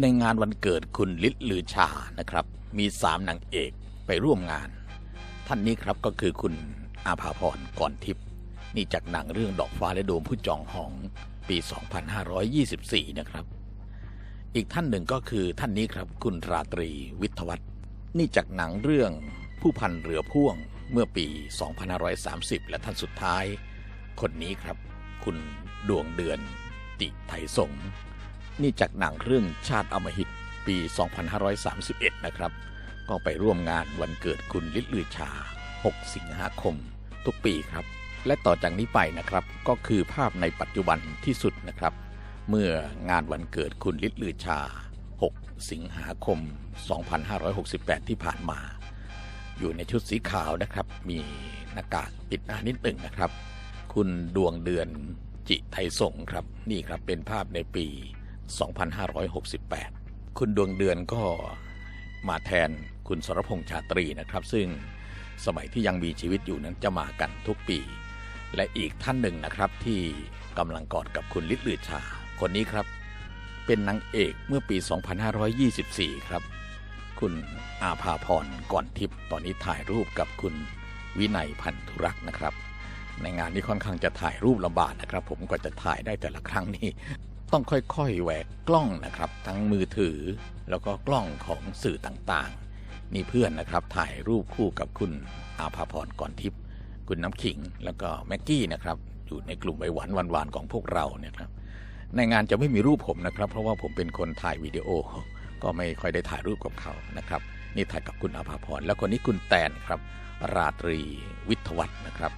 ในงานวันเกิดคุณลิศลือชานะครับ มีสามนางเอกไปร่วมงาน ท่านนี้ครับก็คือคุณอาภาพรก่อนทิพย์นี่จากหนังเรื่องดอกฟ้าและโดมผู้จองหองปี 2524 นะครับ อีกท่านหนึ่งก็คือท่านนี้ครับคุณราตรีวิทวัฒน์นี่จากหนังเรื่องผู้พันเรือพ่วงเมื่อปี 2530 และท่านสุดท้าย คนนี้ครับ คุณดวงเดือนติไทยสงฆ์ นี่จากหนังเรื่องชาติอมหิตปี 2531 นะครับ ก็ไปร่วมงานวันเกิดคุณลิศลือชา 6 สิงหาคม ทุกปีครับ และต่อจากนี้ไปนะครับ ก็คือภาพในปัจจุบันที่สุดนะครับ เมื่องานวันเกิดคุณลิศลือชา 6 สิงหาคม 2568 ที่ผ่านมา อยู่ในชุดสีขาวนะครับ มีหน้ากากปิดหน้านิดหนึ่งนะครับ คุณดวงเดือนจิไทยสงครับ นี่ครับเป็นภาพในปี 2568 คุณดวงเดือนก็มาแทนคุณสรพงษ์ชาตรีนะครับ ซึ่งสมัยที่ยังมีชีวิตอยู่นั้นจะมากันทุกปี และอีกท่านหนึ่งนะครับที่กำลังกอดกับคุณลิศลือชา คนนี้ครับ เป็นนางเอกเมื่อปี 2524 ครับ คุณอาภาพรก่อนทิพย์ตอนนี้ถ่ายรูปกับคุณวินัยพันธุรักษ์นะครับ ในงานนี้ค่อนข้างจะถ่ายรูปลำบากนะครับ ผมก็จะถ่ายได้แต่ละครั้งนี่ ต้องค่อยๆแหวกกล้องนะครับ ทั้งมือถือ แล้วก็กล้องของสื่อต่างๆนี่เพื่อนนะครับถ่ายรูปคู่กับคุณอาภาพรก่อนทิพย์คุณน้ำขิงแล้วก็แม็กกี้นะครับอยู่ในกลุ่มใบหวานหวานๆของพวกเราเนี่ยครับในงานจะไม่มีรูปผมนะครับ เพราะว่าผมเป็นคนถ่ายวิดีโอ ก็ไม่ค่อยได้ถ่ายรูปกับเขานะครับนี่ถ่ายกับคุณอาภาพรแล้วคนนี้คุณแตนครับ ราตรีวิทวัฒนะครับ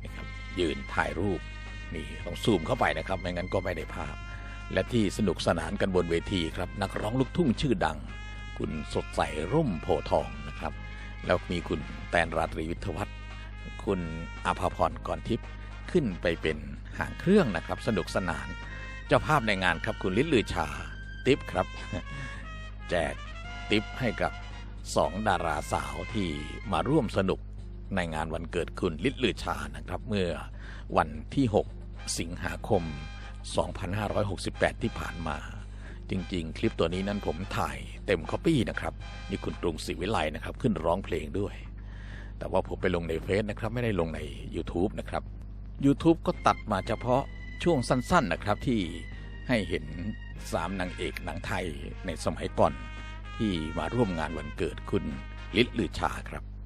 นี่ครับยืนถ่ายรูปนี่ต้องซูมเข้าไปนะครับ ไม่งั้นก็ไม่ได้ภาพ และที่สนุกสนานกันบนเวทีครับ นักร้องลูกทุ่งชื่อดัง คุณสดใสร่มโพทองนะครับ แล้วมีคุณแตนราตรีวิทวัฒน์คุณอาภาพรก่อนทิพย์ขึ้นไปเป็นหางเครื่องนะครับ สนุกสนาน เจ้าภาพในงานครับคุณลิศลือชาติปครับ แจกติปให้กับสองดาราสาวที่มาร่วมสนุกในงานวันเกิดคุณลิศลือชานะครับ เมื่อวันที่ 6 สิงหาคม 2568 ที่ผ่านมา จริง ๆ คลิปตัวนี้นั้นผมถ่ายเต็มคอปปี้นะครับ นี่คุณกรุงศรีวิไลนะครับ ขึ้นร้องเพลงด้วย แต่ว่าผมไปลงในเฟซนะครับ ไม่ได้ลงใน YouTube นะครับ YouTube ก็ตัดมาเฉพาะช่วงสั้น ๆนะครับที่ให้เห็นสามนางเอกหนังไทยในสมัยก่อน ที่มาร่วมงานวันเกิดคุณลิศลือชาครับ